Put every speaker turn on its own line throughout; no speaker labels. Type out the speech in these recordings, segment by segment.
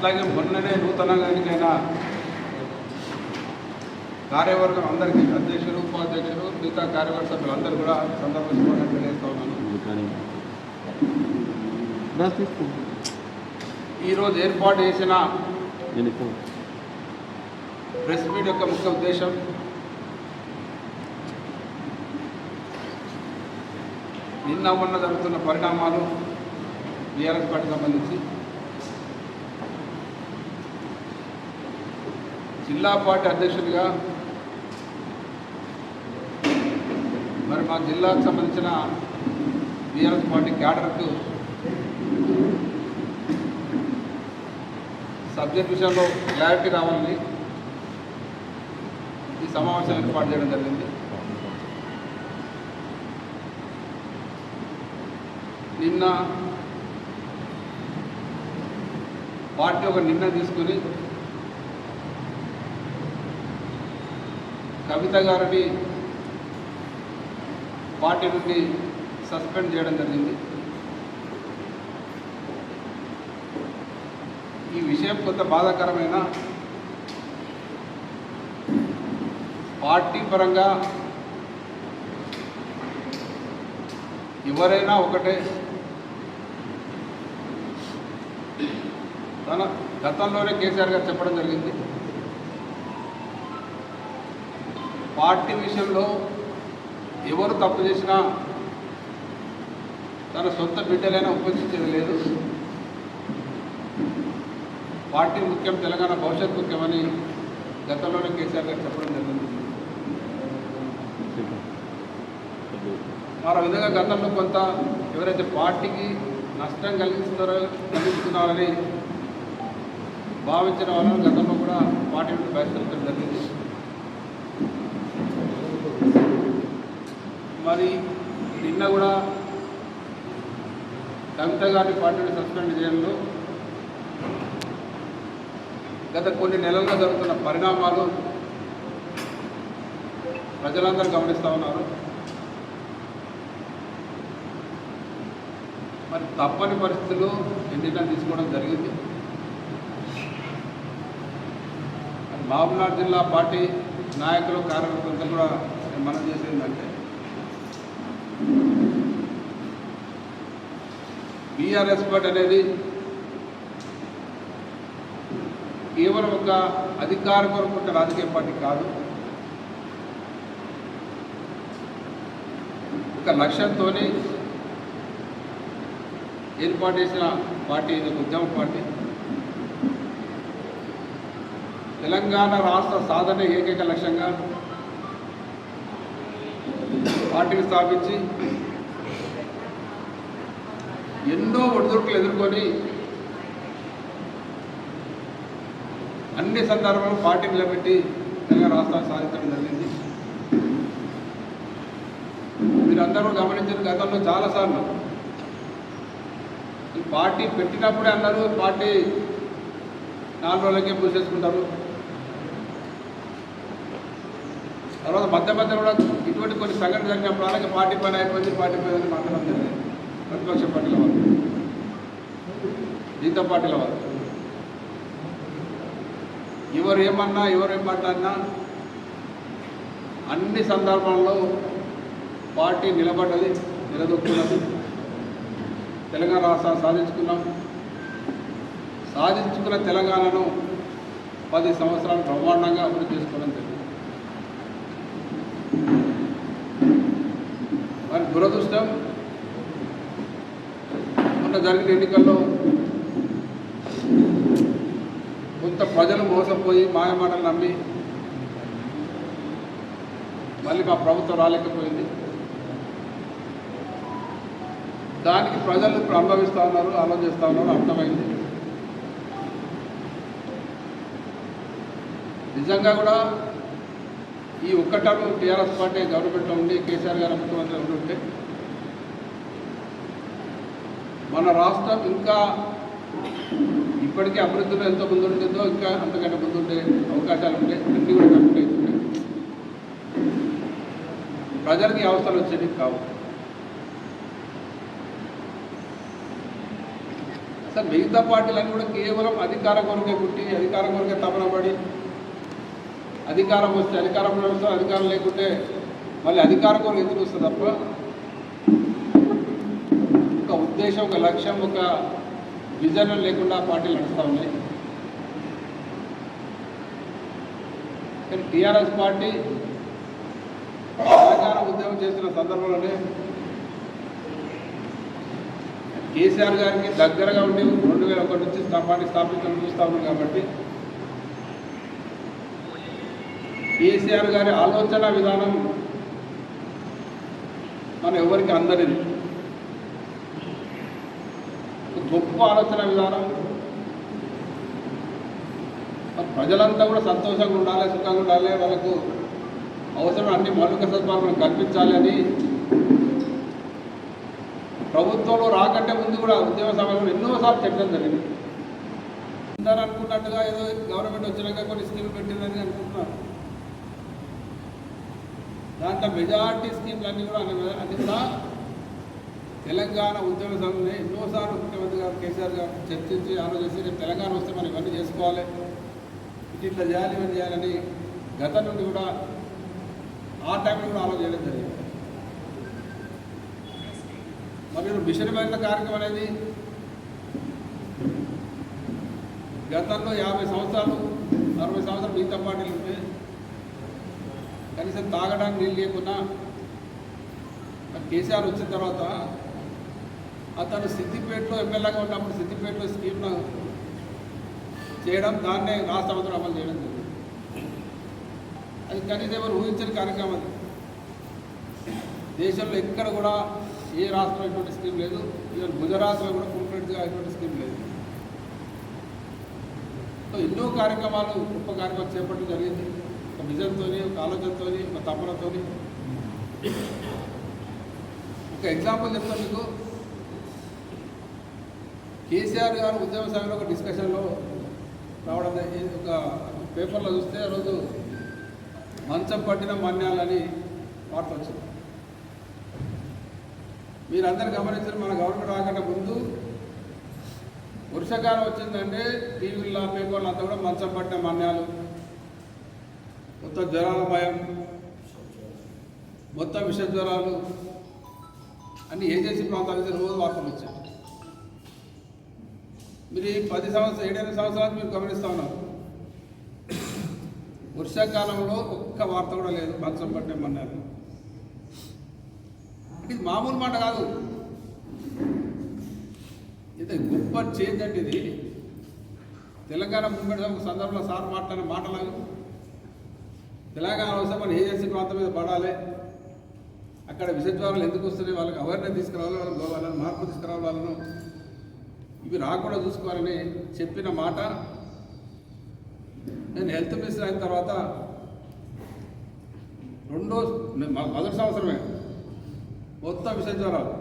అట్లాగే మొన్ననే నూతనంగా కార్యవర్గం అందరికీ అధ్యక్షులు ఉపాధ్యక్షులు మిగతా కార్యవర్గ సభ్యులు అందరూ కూడా సందర్భంగా తెలియజేస్తా ఉన్నాను. ఈరోజు ఏర్పాటు చేసిన ప్రెస్ మీట్ యొక్క ముఖ్య ఉద్దేశం నిన్న మొన్న జరుగుతున్న పరిణామాలు బీఆర్ఎస్ పార్టీకి సంబంధించి జిల్లా పార్టీ అధ్యక్షుడిగా మరి మా జిల్లాకు సంబంధించిన బీఆర్ఎస్ పార్టీ క్యాడర్కు సబ్జెక్ట్ విషయంలో క్లారిటీ రావాలని ఈ సమావేశం ఏర్పాటు చేయడం జరిగింది. నిన్న పార్టీ ఒక నిర్ణయం తీసుకుని కవిత గారిని పార్టీ నుండి సస్పెండ్ చేయడం జరిగింది. ఈ విషయం కొంత బాధాకరమైన పార్టీ పరంగా ఎవరైనా ఒకటే తన గతంలోనే కేసీఆర్ గారు చెప్పడం జరిగింది. పార్టీ విషయంలో ఎవరు తప్పు చేసినా తన సొంత బిడ్డలైనా ఉపేక్షించేది లేదు. పార్టీ ముఖ్యం తెలంగాణ భవిష్యత్ ముఖ్యమని గతంలోనే కేసీఆర్ గారు చెప్పడం జరిగింది. మరో విధంగా గతంలో కొంత ఎవరైతే పార్టీకి నష్టం కలిగిస్తారో కలిగిస్తున్నారని భావించిన వాళ్ళని గతంలో కూడా పార్టీ నుండి బహిష్కరించడం జరిగింది. మరి నిన్న కూడా కవిత గారి పార్టీని సస్పెండ్ చేయడంలో గత కొన్ని నెలలుగా జరుగుతున్న పరిణామాలు ప్రజలందరూ గమనిస్తూ ఉన్నారు. మరి తప్పని పరిస్థితుల్లో ఎన్నికలు తీసుకోవడం జరిగింది. మరి మహబూబ్నగర్ జిల్లా పార్టీ నాయకులు కార్యకర్తలు కూడా నేను మనం చేసేది ఏంటంటే బీఆర్ఎస్ పార్టీ అనేది కేవలం ఒక అధికార కొరకు ఉన్న రాజకీయ పార్టీ కాదు. ఒక లక్ష్యంతోనే ఏర్పాటు చేసిన పార్టీ ఇది ఒక ఉద్యమ పార్టీ. తెలంగాణ రాష్ట్ర సాధన ఏకైక లక్ష్యంగా పార్టీని స్థాపించి ఎన్నో ఒడిదుడుకులు ఎదుర్కొని అన్ని సందర్భాల్లో పార్టీ నిలబెట్టి తెలంగాణ రాష్ట్రాన్ని సాధించడం జరిగింది. మీరందరూ గమనించిన గతంలో చాలాసార్లు ఈ పార్టీ పెట్టినప్పుడే అన్నారు పార్టీ నాలుగు రోజులకే పూసేసుకుంటారు తర్వాత మధ్య మధ్య కూడా ఇటువంటి కొన్ని సంఘటన జరిగినప్పుడు అలాగే పార్టీ పని అయిపోయింది పార్టీ పని మాట్లాడడం జరిగింది. ప్రతిపక్ష పార్టీల. మిగతా పార్టీల వారు. ఎవరు ఏమన్నా ఎవరు ఏం మాట్లాడినా అన్ని సందర్భాల్లో పార్టీ నిలబడ్డది నిలదొక్కున్నది. తెలంగాణ రాష్ట్రాన్ని సాధించుకున్నాం. సాధించుకున్న తెలంగాణను పది సంవత్సరాలు బ్రహ్మాండంగా అభివృద్ధి చేసుకోవడం జరిగింది. మరి దురదృష్టం మొన్న జరిగిన ఎన్నికల్లో కొంత ప్రజలు మోసపోయి మాయమాటలు నమ్మి మళ్ళీ మా ప్రభుత్వం రాలేకపోయింది. దానికి ప్రజలు ఇప్పుడు అనుభవిస్తూ ఉన్నారు ఆలోచిస్తూ ఉన్నారు అర్థమైంది. నిజంగా కూడా ఈ ఒక్క టర్మ్ టీఆర్ఎస్ పార్టీ గవర్నమెంట్లో ఉండి కేసీఆర్ గారు ముఖ్యమంత్రి ఉంటే మన రాష్ట్రం ఇంకా ఇప్పటికే అభివృద్ధిలో ఎంత ముందు ఉంటుందో ఇంకా అంతకంటే ముందు ఉండే అవకాశాలు ఉంటాయి అన్నీ కూడా కంప్లీట్ అవుతుండే ప్రజలకి అవసరాలు వచ్చేవి కావు. సార్ మిగతా పార్టీలన్నీ కూడా కేవలం అధికార కొరకే పుట్టి అధికారం కొరకే తపనబడి అధికారం వస్తే అధికారం వస్తే అధికారం లేకుంటే మళ్ళీ అధికార కొరకు ఎందుకు వస్తుంది తప్ప? ఉద్దేశం ఒక లక్ష్యం ఒక విజన్ లేకుండా పార్టీలు నడుస్తూ ఉన్నాయి. కానీ టీఆర్ఎస్ పార్టీ తెలంగాణ ఉద్యమం చేసిన సందర్భంలోనే కేసీఆర్ గారికి దగ్గరగా ఉండి రెండు వేల ఒకటి నుంచి స్థా- పార్టీ స్థాపించడం చూస్తూ ఉన్నాం కాబట్టి కేసీఆర్ గారి ఆలోచన విధానం మనం ఎవరికి అందలేదు ఒక గొప్ప ఆలోచన విధానం. ప్రజలంతా కూడా సంతోషంగా ఉండాలి సుఖంగా ఉండాలి. వాళ్ళకు అవసరం అన్ని మౌలిక సదుపాయాలను కల్పించాలి అని ప్రభుత్వంలో రాకంటే ముందు కూడా ఉద్యమ సమయంలో ఎన్నోసార్లు చెప్పడం జరిగింది. అందరూ అనుకున్నట్టుగా ఏదో గవర్నమెంట్ వచ్చినాక కొన్ని స్కీమ్లు పెట్టిందని అనుకుంటున్నారు. దాంట్లో మెజార్టీ స్కీమ్లు అన్నీ కూడా అన్ని అన్ని తెలంగాణ ఉద్యమ సమయంలో ఎన్నోసార్లు ముఖ్యమంత్రి గారు కేసీఆర్ గారు చర్చించి ఆలోచించి రేపు తెలంగాణ వస్తే మనం ఇవన్నీ చేసుకోవాలి. ఇటు ఇట్లా చేయాలి ఇవన్నీ చేయాలని గతం నుండి కూడా ఆ టైంలో కూడా ఆలోచన చేయడం జరిగింది. మరియు మిషన్ మహిళ కార్యక్రమం అనేది గతంలో యాభై సంవత్సరాలు అరవై సంవత్సరాలు మిగతా పార్టీలు ఉంటే కనీసం తాగడానికి నీళ్ళు లేకున్నా కేసీఆర్ వచ్చిన తర్వాత అతను సిద్దిపేటలో ఎమ్మెల్యేగా ఉన్నప్పుడు సిద్దిపేటలో స్కీమ్ను చేయడం దాన్నే రాష్ట్ర మంత్రులు అమలు చేయడం జరిగింది. అది కనీసం ఎవరు ఊహించని కార్యక్రమం అది. దేశంలో ఎక్కడ కూడా ఏ రాష్ట్రంలో ఇటువంటి స్కీమ్ లేదు. ఈవెన్ గుజరాత్లో కూడా కంప్లీట్గా ఇటువంటి స్కీమ్ లేదు. సో ఎన్నో కార్యక్రమాలు గొప్ప కార్యక్రమాలు చేపట్టడం జరిగింది. ఒక విజన్తో ఒక ఆలోచనతో ఒక తపనతో ఒక ఎగ్జాంపుల్ చెప్తాను మీకు. కేసీఆర్ గారు ఉద్యమ సమయంలో ఒక డిస్కషన్లో రావడం ఒక పేపర్లో చూస్తే ఆ రోజు మంచం పట్టిన మన్యాలని వార్త వచ్చింది మీరందరూ గమనించారు మన గవర్నమెంట్ రాకుండా ముందు వర్షాకాలం వచ్చిందంటే టీవీల్లో పేపర్లు అంతా కూడా మంచం పట్టిన మన్యాలు మొత్తం జ్వరాల భయం మొత్తం విష జ్వరాలు అన్ని ఏజెన్సీ ప్రాంతాల నుంచి రోజు వార్తలు వచ్చాయి. మీరు ఈ పది సంవత్సరం ఏడెనిమిది సంవత్సరాలు మీరు గమనిస్తూ ఉన్నారు వర్షాకాలంలో ఒక్క వార్త కూడా లేదు మంచం పట్టేమన్నారు ఇది మామూలు మాట కాదు. ఇది గొప్ప చేంజ్ అంటే ఇది. తెలంగాణ మూమెంట్ ఒక సందర్భంలో సార్ మాట్లాడిన మాటలాగా తెలంగాణ వస్తే మన ఏజెన్సీ ప్రాంతం మీద పడాలి. అక్కడ విషద్వారాలు ఎందుకు వస్తున్నాయి? వాళ్ళకి అవేర్నెస్ తీసుకురావాలి వాళ్ళకి వాళ్ళని మార్పు తీసుకురావాలి వాళ్ళను. ఇవి రాకుండా చూసుకోవాలని చెప్పిన మాట. నేను హెల్త్ మినిస్టర్ అయిన తర్వాత రెండో మొదటి సంవత్సరమే మొత్తం విష జ్వరాలు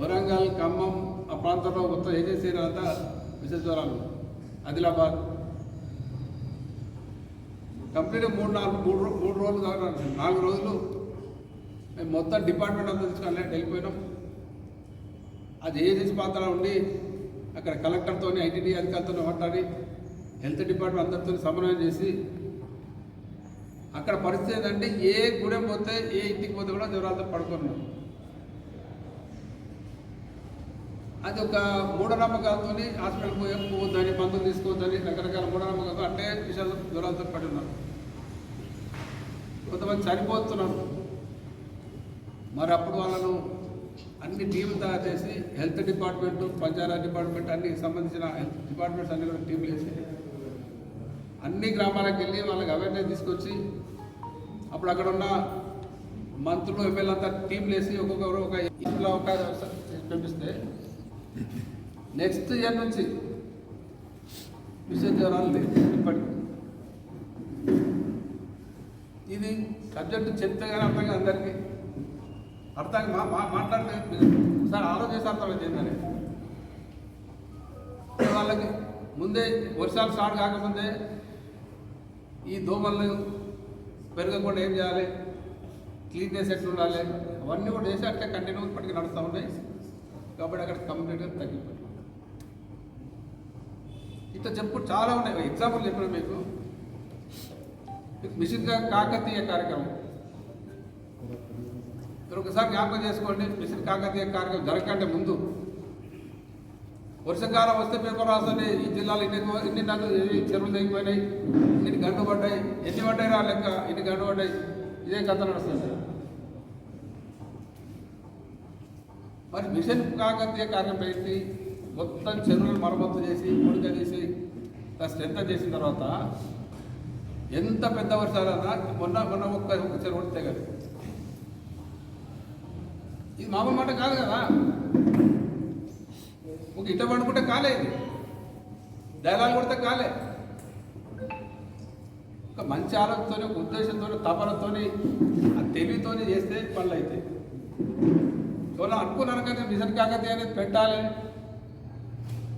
వరంగల్ ఖమ్మం ఆ ప్రాంతంలో మొత్తం ఏజెన్సీ అంతా విష జ్వరాలు ఆదిలాబాద్. కంప్లీట్ మూడు నాలుగు మూడు మూడు రోజులు నాలుగు రోజులు మేము మొత్తం డిపార్ట్మెంట్ అంతా తీసుకొని వెళ్ళిపోయినాం అది ఏజెన్సీ పాత్ర ఉండి అక్కడ కలెక్టర్తో ఐటీడీ అధికారులతో మాట్లాడి హెల్త్ డిపార్ట్మెంట్ అందరితో సమన్వయం చేసి అక్కడ పరిస్థితి ఏంటంటే ఏ గుడెం పోతే ఏ ఇంటికి పోతే కూడా జ్వరాలతో పడుకున్నాం అది ఒక మూఢనమ్మకాలతో హాస్పిటల్ పోయే పోవద్దని మందులు తీసుకోవద్దని రకరకాల మూఢనమ్మకాలతో అంటే విషయాలు దూరాలతో పడి ఉన్నారు. కొంతమంది చనిపోతున్నారు. మరి అప్పుడు వాళ్ళను అన్ని టీంలు తయారు చేసి హెల్త్ డిపార్ట్మెంట్ పంచాయతీ డిపార్ట్మెంట్ అన్ని సంబంధించిన హెల్త్ డిపార్ట్మెంట్స్ అన్ని కూడా టీంలు వేసి అన్ని గ్రామాలకు వెళ్ళి వాళ్ళకి అవేర్నెస్ తీసుకొచ్చి అప్పుడు అక్కడ ఉన్న మంత్రులు ఎమ్మెల్యే అంతా టీంలు వేసి ఒక్కొక్కరు ఒక ఇంట్లో ఒక పంపిస్తే నెక్స్ట్ ఇయర్ నుంచి విష జ్వరాలు లేదు ఇప్పటికి. ఇది సబ్జెక్టు చెప్తే కానీ అర్థం కాదు అందరికీ. అర్థం మా మా మాట్లాడితే సార్ ఆలోచిస్తే అర్థమైంది ఏంటని వాళ్ళకి ముందే వర్షాలు స్టార్ట్ కాకముందే ఈ దోమలు పెరగకుండా ఏం చేయాలి? క్లీన్నెస్ ఎట్లా ఉండాలి అవన్నీ కూడా చేసి అట్లా కంటిన్యూ ఇప్పటికీ నడుస్తూ ఉన్నాయి. కాబట్టి అక్కడ కంప్లీట్గా తగ్గిపోయింది. ఇట్లా చెప్పు చాలా ఉన్నాయి. ఎగ్జాంపుల్ చెప్పిన మీకు. మిషన్గా కాకతీయ కార్యక్రమం. మీరు ఒకసారి జ్ఞాపకం చేసుకోండి మిషన్ కాకతీయ కార్యక్రమం జరగకంటే ముందు. వర్షాకాలం వస్తే పేపర్ రాస్తుంది ఈ జిల్లాలో ఇన్ని ఇన్ని నన్ను చెరువులు తెగిపోయినాయి ఇన్ని గంటలు పడ్డాయి ఎన్ని పడ్డాయి రా లెక్క ఇన్ని గంటలు పడ్డాయి ఇదే కథ నడుస్తుంది. మరి మిషన్ కాకతీయ కార్యక్రమం పెట్టి మొత్తం చెరువులు మరమ్మతు చేసి పొడిక చేసి స్ట్రెంత్ చేసిన తర్వాత ఎంత పెద్ద వర్షాలన్నా మొన్న మొన్న ఒక్క ఒక్క చెరువు తెగదు ఇది మామూలు మాట కాదు కదా? ఒక ఇట్ట పండుకుంటే కాలే ఇది. డైలాగ్ కొడితే కాలే. ఒక మంచి ఆలోచనతో ఒక ఉద్దేశంతో తపనతోని ఆ తెలివితోనే చేస్తే పనులు అవుతాయి ఎవరో అనుకున్నాను కానీ మిషన్ కాకతే అనేది పెట్టాలి.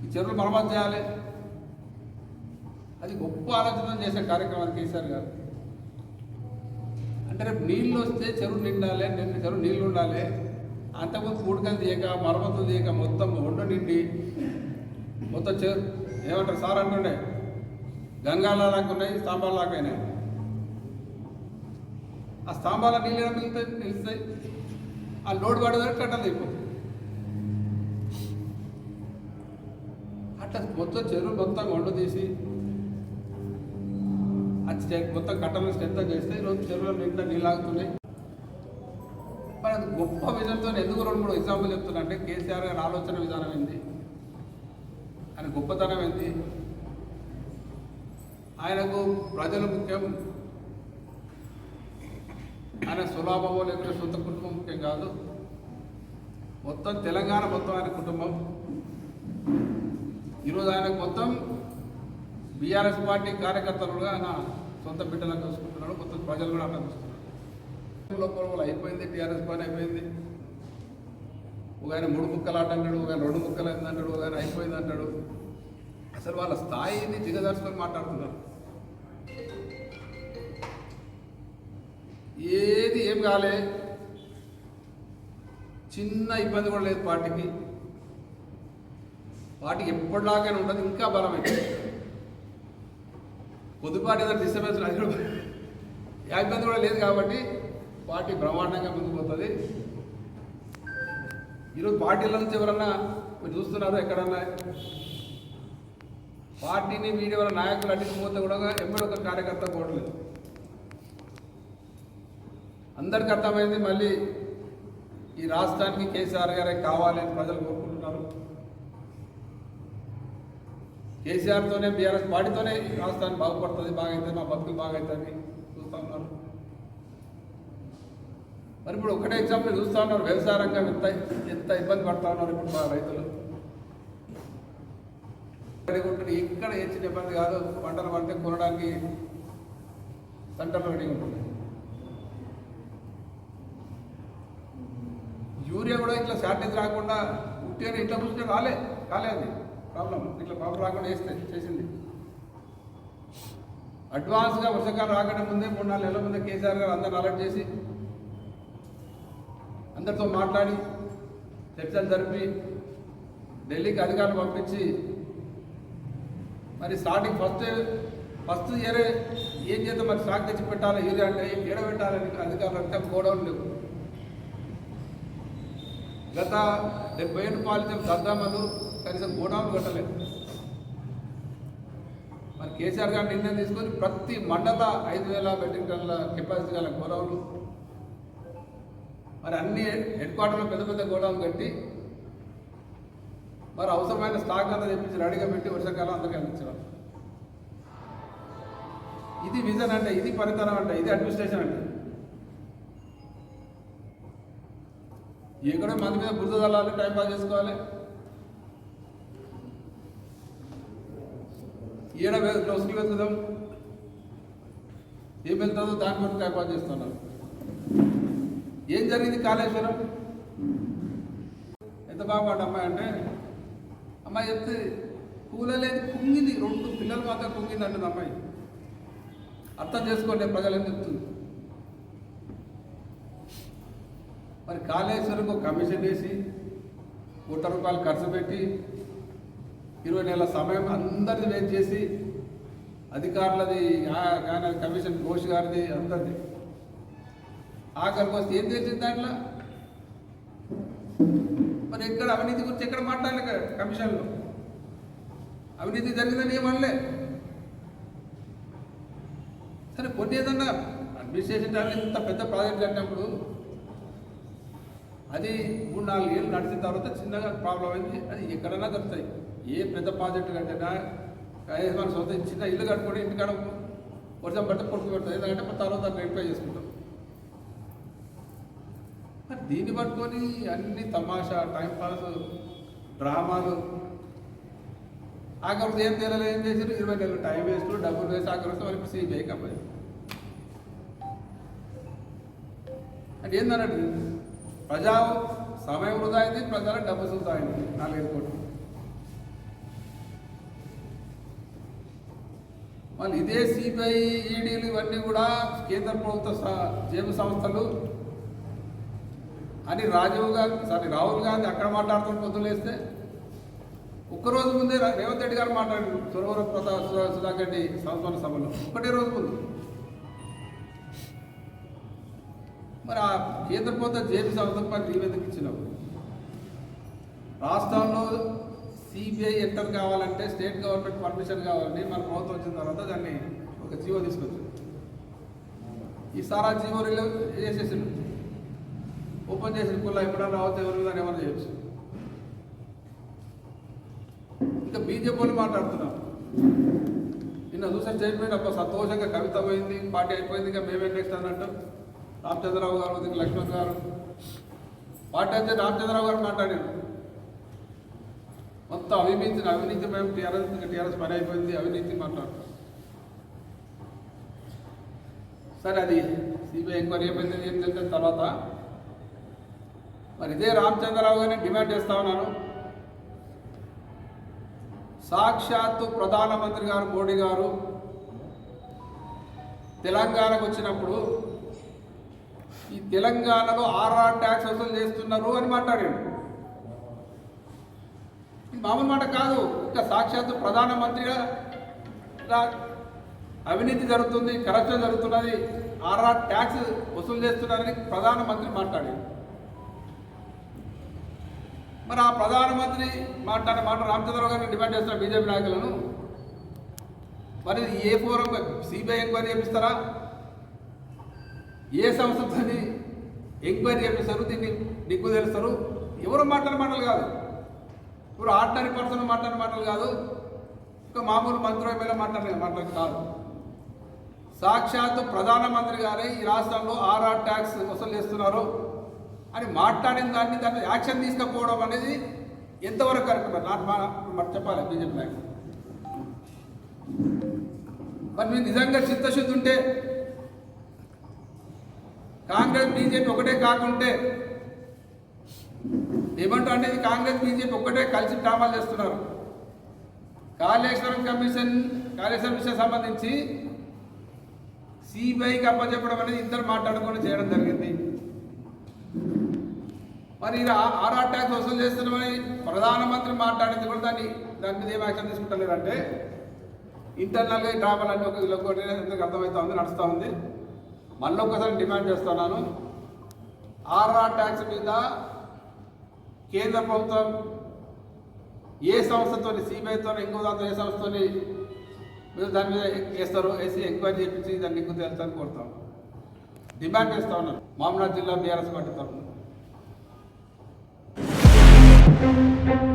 ఈ చెరువులు మరమ్మతు చేయాలి. అది గొప్ప ఆలోచన చేసే కార్యక్రమం కేసీఆర్ గారు. అంటే రేపు నీళ్ళు వస్తే చెరువు నిండాలి నిన్న చెరువు నీళ్ళు ఉండాలి. అంతకుముందు పూడకలు తీయక మరమ్మతులు తీయక మొత్తం ఒండు నిండి మొత్తం చెరు ఏమంటారు? సార్ అంటుండే గంగాలా లాగా ఉన్నాయి స్తంభాల లాగా అయినాయి ఆ స్తంభాల నీళ్ళు ఎలా నిలుస్తాయి. ఆ లోడ్ పడే వరకు కట్టలు అయిపోతుంది అట్లా మొత్తం చెరువు మొత్తం వండు తీసి అది మొత్తం కట్టలను స్ట్రెంత్ చేస్తే ఈరోజు చెరువులో నిండా నీళ్ళు ఆగుతున్నాయి. అది గొప్ప విజన్తో ఎందుకు రెండు మూడు ఎగ్జాంపుల్ చెప్తున్నా అంటే కేసీఆర్ గారి ఆలోచన విధానం ఏంది? ఆయన గొప్పతనం ఏంది? ఆయనకు ప్రజలు ముఖ్యం. ఆయన సులాభమో లేకపోతే సొంత కుటుంబం ముఖ్యం కాదు. మొత్తం తెలంగాణ మొత్తం ఆయన కుటుంబం. ఈరోజు ఆయన మొత్తం బీఆర్ఎస్ పార్టీ కార్యకర్తలుగా ఆయన సొంత బిడ్డలను చూసుకుంటున్నాడు. మొత్తం ప్రజలు కూడా అట్లా చూసుకుంటున్నారు. లోపల అయిపోయింది టీఆర్ఎస్ పని అయిపోయింది. ఒక ఆయన మూడు ముక్కలు ఆట అంటాడు ఒక ఆయన రెండు ముక్కలు అయింది అంటాడు ఒక ఆయన అయిపోయింది అంటాడు అసలు వాళ్ళ స్థాయిని దిగదర్చుకొని మాట్లాడుతున్నారు. ఏది ఏం కాలే. చిన్న ఇబ్బంది కూడా లేదు పార్టీకి. పార్టీకి ఎప్పటిలాగానే ఉంటుంది ఇంకా బలమైంది పొద్దుపాటి ఏదైనా డిస్టర్బెన్స్ అది కూడా ఏ ఇబ్బంది కూడా లేదు కాబట్టి పార్టీ బ్రహ్మాండంగా ముందుకు పోతుంది. ఈరోజు పార్టీల నుంచి ఎవరన్నా మీరు చూస్తున్నారు ఎక్కడన్నా? పార్టీని మీడియా వల్ల నాయకులు అడ్డుకుపోతే కూడా ఎప్పుడు ఒక కార్యకర్త పోవట్లేదు అందరికి అర్థమైంది మళ్ళీ ఈ రాష్ట్రానికి కేసీఆర్ గారే కావాలని ప్రజలు కోరుకుంటున్నారు. కేసీఆర్తోనే బీఆర్ఎస్ పార్టీతోనే ఈ రాష్ట్రాన్ని బాగుపడుతుంది బాగైతుంది మా బతుకులు బాగైతుంది చూస్తూ ఉన్నారు. మరి ఇప్పుడు ఒకటే ఎగ్జాంపుల్ చూస్తూ ఉన్నారు. వ్యవసాయ రంగం ఎంత ఎంత ఇబ్బంది పడతా ఉన్నారు ఇప్పుడు మా రైతులు. ఉంటుంది ఎక్కడ ఏ చిన్న ఇబ్బంది కాదు. పంటలు పంటే కొనడానికి సెంటర్లో రెడీగా ఉంటుంది. యూరియా కూడా ఇట్లా షార్టేజ్ రాకుండా ఉట్టిగా ఇట్లా కూర్చుంటే రాలే కాలే అది. ప్రాబ్లం ఇట్లా ప్రాబ్లం రాకుండా చేస్తే చేసింది. అడ్వాన్స్గా వర్షాకాలం రాకుండా ముందే మూడు నాలుగు నెలల ముందే కేసీఆర్ గారు అందరిని అలర్ట్ చేసి అందరితో మాట్లాడి చర్చలు జరిపి ఢిల్లీకి అధికారులు పంపించి మరి స్టార్టింగ్ ఫస్ట్ ఫస్ట్ ఇయర్ ఏం చేద్దాం మరి స్టాక్ తెచ్చి పెట్టాలి యూరియా అంటే ఏడ పెట్టాలని అధికారులు అంటే గోడౌన్ లేవు. గత డెబ్బై ఏడు పాలించిన దద్దామలు కనీసం గోడౌన్ కట్టలేదు. మరి కేసీఆర్ గారు నిర్ణయం తీసుకొని ప్రతి మండల ఐదు వేల మెట్రిక్ టన్నుల కెపాసిటీ గల గోడౌన్లు మరి అన్ని హెడ్ క్వార్టర్లో పెద్ద పెద్ద గోడౌన్ కట్టి మరి అవసరమైన స్టాక్ అంతా తెప్పించి రెడీగా పెట్టి వర్షాకాలం అందరికీ అందించడం. ఇది విజన్ అంటే ఇది పనితనం అంటే ఇది అడ్మినిస్ట్రేషన్ అంటే. ఎక్కడో మంది మీద బురద చల్లాలి టైం పాస్ చేసుకోవాలి. ఏడ వసూలు వెతుకుదాం ఏం వెళ్తుందో దాని కొరకు టైం పాస్ చేస్తున్నారు ఏం జరిగింది కాళేశ్వరం? ఎంత బాగుపడ్డ అమ్మాయి అంటే అమ్మాయి చెప్తే కూలలేదు కుంగింది రెండు పిల్లలు మాత్రం కుంగింది అంటుంది అమ్మాయి. అర్థం చేసుకోండి ప్రజలని చెప్తుంది మరి కాళేశ్వరంకు కమిషన్ వేసి కోట్ల రూపాయలు ఖర్చు పెట్టి ఇరవై నెలల సమయం అందరిది వెయిట్ చేసి అధికారులది కానీ కమిషన్ ఘోష్ గారిది అందరిది. ఆఖరికి వస్తే ఏం తెలిసింది దాంట్లో? మరి ఎక్కడ అవినీతి గురించి ఎక్కడ మాట్లాడలే కమిషన్లో? అవినీతి జరిగిందని ఏమనలే సరే కొన్ని ఏదన్నా అడ్మినిస్ట్రేషన్ టైంలో ఇంత పెద్ద ప్రాజెక్ట్ కట్టినప్పుడు అది మూడు నాలుగు ఏళ్ళు నడిచిన తర్వాత చిన్నగా ప్రాబ్లం అయింది. అది ఎక్కడైనా దొరుకుతాయి. ఏ పెద్ద ప్రాజెక్ట్ కట్టినా కనీసం మన సొంత చిన్న ఇల్లు కట్టుకొని ఇంటికాడ వర్షం పడితే పొట్టు పెడతాయి ఎందుకంటే మన తర్వాత దాన్ని రెక్టిఫై చేసుకుంటాం మరి దీన్ని పట్టుకొని అన్ని తమాషా టైంపాస్ డ్రామాలు. ఆఖరికి ఏం తెలియదు ఏం చేశారు ఇరవై నెలలు టైం వేస్ట్ డబ్బులు వేసి ఆఖరి వస్తే వాళ్ళకి సిబిఐ కంపెనీ అంటే ఏందన్నట్టు? ప్రజా సమయం వృధా అయింది ప్రజల డబ్బు వృధా అయింది నాలుగైదు కోట్లు. మళ్ళీ ఇదే సిబిఐ ఈడీలు ఇవన్నీ కూడా కేంద్ర ప్రభుత్వ జేబు సంస్థలు అని రాజీవ్ గాంధీ సారీ రాహుల్ గాంధీ అక్కడ మాట్లాడుతున్న పొద్దులేస్తే ఒక్కరోజు ముందే రా- రేవంత్ రెడ్డి గారు మాట్లాడారు సురవరం ప్రతాప్ సుధాకర్ రెడ్డి సంస్థాన సభలో. ఒకటే రోజు ముందు. మరి ఆ కేంద్ర ప్రభుత్వ జేపీ సంస్థకు మరి నివేదిక ఇచ్చినావు? రాష్ట్రంలో సిబిఐ ఎంటర్ కావాలంటే స్టేట్ గవర్నమెంట్ పర్మిషన్ కావాలని మన ప్రభుత్వం వచ్చిన తర్వాత దాన్ని ఒక జీవో తీసుకొచ్చింది ఈసారి ఆ జీవో రిలీవ్ చేసేసిండు ఓపెన్ చేసిన కుల్లా ఎప్పుడన్నా రావచ్చు? ఎవరు మీద ఏమైనా చేయొచ్చు. ఇంకా బీజేపీ వాళ్ళు మాట్లాడుతున్నారు నిన్న చూసే స్టేట్మెంట్ అప్పుడు సంతోషంగా కవిత పోయింది పార్టీ అయిపోయింది ఇంకా మేమే నెక్స్ట్ అన్నట్టు. రామచంద్రరావు గారు ఇంకా లక్ష్మణ్ గారు. పార్టీ అయితే రామచంద్రరావు గారు మాట్లాడారు. మొత్తం అవినీతిని అవినీతి మేము టీఆర్ఎస్ ఇంకా టీఆర్ఎస్ పని అయిపోయింది అవినీతి మాట్లాడు సరే అది సిబిఐ ఎంక్వైరీ అయిపోయింది ఏం తెలిసిన తర్వాత మరి ఇదే రామచంద్రరావు గారిని డిమాండ్ చేస్తా ఉన్నాను. సాక్షాత్తు ప్రధానమంత్రి గారు మోడీ గారు తెలంగాణకు వచ్చినప్పుడు ఈ తెలంగాణలో ఆర్ఆర్ ట్యాక్స్ వసూలు చేస్తున్నారు అని మాట్లాడాడు మామూలు మాట కాదు. ఇంకా సాక్షాత్తు ప్రధానమంత్రిగా అవినీతి జరుగుతుంది కరప్షన్ జరుగుతున్నది ఆర్ఆర్ ట్యాక్స్ వసూలు చేస్తున్నారని ప్రధానమంత్రి మాట్లాడాడు మరి ఆ ప్రధానమంత్రి మాట్లాడిన మాట రామచంద్రరావు గారిని డిమాండ్ చేస్తున్న బీజేపీ నాయకులను. మరి ఏ ఫోరం సిబిఐ ఎంక్వైరీ చేపిస్తారా? ఏ సంస్థతో ఎంక్వైరీ చేపిస్తారు? దీన్ని నిగ్గు తెలుస్తారు ఎవరు మాట్లాడిన మాటలు కాదు. ఇప్పుడు ఆర్డినరీ పర్సన్ మాట్లాడిన మాటలు కాదు. ఇంకా మామూలు మంత్రి ఎమ్మెల్యే మాట్లాడిన మాటలు కాదు. సాక్షాత్తు ప్రధానమంత్రి గారే ఈ రాష్ట్రంలో ఆర్ఆర్ ట్యాక్స్ వసూలు చేస్తున్నారు. అని మాట్లాడిన దాన్ని దాన్ని యాక్షన్ తీసుకపోవడం అనేది ఎంతవరకు కరెక్ట్? మరి నాకు మా- మరి చెప్పాలి బీజేపీ నాయకులు మరి మీరు నిజంగా చిత్తశుద్ధి ఉంటే కాంగ్రెస్ బీజేపీ ఒకటే కాకుంటే ఏమంటా అంటే కాంగ్రెస్ బీజేపీ ఒకటే కలిసి డ్రామాలు చేస్తున్నారు. కాళేశ్వరం కమిషన్ కాళేశ్వరం విషయం సంబంధించి సిబిఐకి అప్పచెప్పడం అనేది ఇద్దరు మాట్లాడుకొని చేయడం జరిగింది. మరి ఇలా ఆర్ఆర్ ట్యాక్స్ వసూలు చేస్తున్నామని ప్రధానమంత్రి మాట్లాడింది కూడా దాన్ని దాని మీద ఏం యాక్షన్ తీసుకుంటలేరంటే ఇంటర్నల్గా ఈ డ్రామాలన్నీ ఒక ఒకటి ఎందుకు అర్థమవుతా ఉంది నడుస్తూ ఉంది. మళ్ళీ ఒకసారి డిమాండ్ చేస్తున్నాను. ఆర్ఆర్ ట్యాక్స్ మీద కేంద్ర ప్రభుత్వం ఏ సంస్థతో సిబిఐతో ఇంకో దాంతో ఏ సంస్థతో మీరు దాని మీద వేస్తారు వేసి ఎంక్వైరీ చేయించి దాన్ని ఎక్కువ తెలుస్తాను కోరుతాం డిమాండ్ చేస్తా ఉన్నాను. మామూలు జిల్లా బీఆర్ఎస్ పార్టీ తరఫున. Thank you.